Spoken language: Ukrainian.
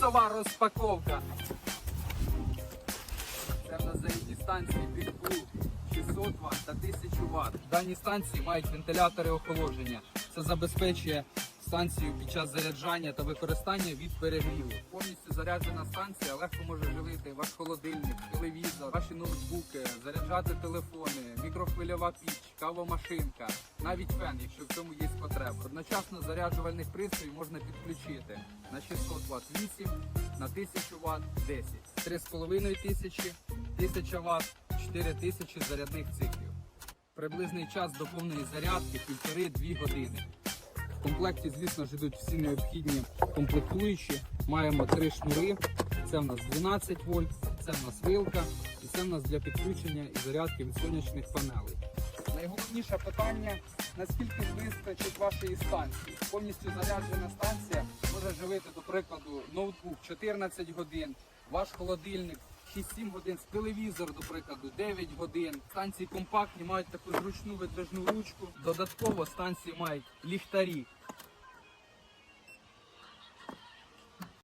Бісова розпаковка. Це в нас зарядні станції Big 600 Вт та 1000 Вт. Дані станції мають вентилятори охолодження. Це забезпечує станцію під час заряджання та використання від перегріву. Повністю заряджена станція легко може живити ваш холодильник, телевізор, ваші ноутбуки, заряджати телефони, мікрохвильова піч, кавомашинка, навіть фен, якщо в цьому є потреба. Одночасно заряджувальних пристроїв можна підключити на 600 Вт 8, на 1000 Вт 10, 3,5 тисячі, 1000 Вт, 4000 зарядних циклів. Приблизний час до повної зарядки 1,5-2 години. В комплекті, звісно ж, йдуть всі необхідні комплектуючі. Маємо три шнури. Це в нас 12 вольт, це в нас вилка це в нас для підключення і зарядки від сонячних панелей. Найголовніше питання, наскільки вистачить вашої станції. Повністю заряджена станція може живити, до прикладу, ноутбук 14 годин, ваш холодильник 6-7 годин, телевізор, до прикладу, 9 годин. Станції компактні мають таку зручну видвижну ручку. Додатково станції мають ліхтарі